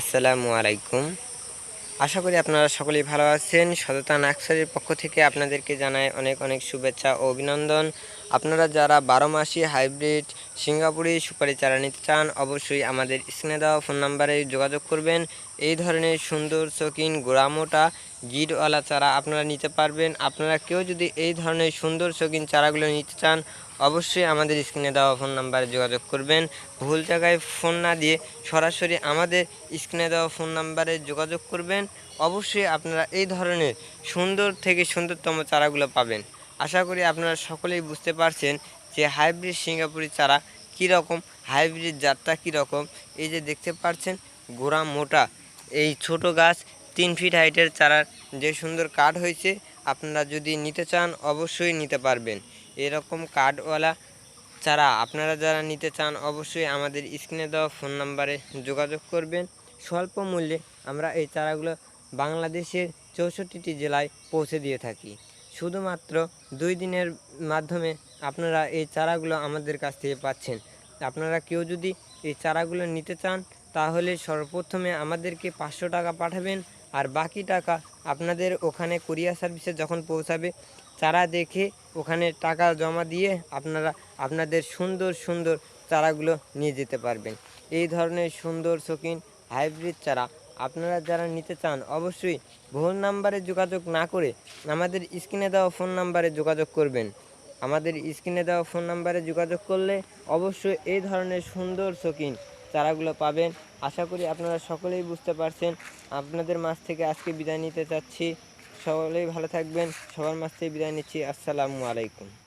আসসালামু আলাইকুম। আশা করি আপনারা সকলেই ভালো আছেন। সততা নাকসারির পক্ষ থেকে আপনাদেরকে জানাই অনেক অনেক শুভেচ্ছা ও অভিনন্দন। আপনারা যারা বারো মাসি হাইব্রিড সিঙ্গাপুরি সুপারি চারা নিতে চান, অবশ্যই আমাদের স্ক্রিনে দেওয়া ফোন নাম্বারে যোগাযোগ করবেন। এই ধরনের সুন্দর, শৌখিন, গোড়ামোটা গিডওয়ালা চারা আপনারা নিতে পারবেন। আপনারা কেউ যদি এই ধরনের সুন্দর, শৌখিন চারাগুলো নিতে চান, অবশ্যই আমাদের স্ক্রিনে দেওয়া ফোন নাম্বারে যোগাযোগ করবেন। ভুল জায়গায় ফোন না দিয়ে সরাসরি আমাদের স্ক্রিনে দেওয়া ফোন নাম্বারে যোগাযোগ করবেন। অবশ্যই আপনারা এই ধরনের সুন্দর থেকে সুন্দরতম চারাগুলো পাবেন। আশা করি আপনারা সকলেই বুঝতে পারছেন যে হাইব্রিড সিঙ্গাপুরি চারা কীরকম, হাইব্রিড জাতটা কীরকম। এই যে দেখতে পাচ্ছেন, গোড়া মোটা। এই ছোট গাছ তিন ফিট হাইটের চারার যে সুন্দর কাঠ হয়েছে, আপনারা যদি নিতে চান অবশ্যই নিতে পারবেন। এরকম কাঠওয়ালা চারা আপনারা যারা নিতে চান অবশ্যই আমাদের স্ক্রিনে দেওয়া ফোন নাম্বারে যোগাযোগ করবেন। স্বল্প মূল্যে আমরা এই চারাগুলো বাংলাদেশের চৌষট্টিটি জেলায় পৌঁছে দিয়ে থাকি। শুধুমাত্র দুই দিনের মাধ্যমে আপনারা এই চারাগুলো আমাদের কাছ থেকে পাচ্ছেন। আপনারা কেউ যদি এই চারাগুলো নিতে চান, তাহলে সর্বপ্রথমে আমাদেরকে পাঁচশো টাকা পাঠাবেন আর বাকি টাকা আপনাদের ওখানে কুরিয়ার সার্ভিসে যখন পৌঁছাবে, চারা দেখে ওখানে টাকা জমা দিয়ে আপনারা আপনাদের সুন্দর সুন্দর চারাগুলো নিয়ে যেতে পারবেন। এই ধরনের সুন্দর শৌখিন হাইব্রিড চারা আপনারা যারা নিতে চান, অবশ্যই ভুল নাম্বারে যোগাযোগ না করে আমাদের স্ক্রিনে দেওয়া ফোন নাম্বারে যোগাযোগ করবেন। আমাদের স্ক্রিনে দেওয়া ফোন নাম্বারে যোগাযোগ করলে অবশ্যই এই ধরনের সুন্দর শৌখিন চারাগুলো পাবেন। আশা করি আপনারা সকলেই বুঝতে পারছেন। আপনাদের মাছ থেকে আজকে বিদায় নিতে চাচ্ছি। সকলেই ভালো থাকবেন। সবার মাছ থেকে বিদায় নিচ্ছি। আসসালামু আলাইকুম।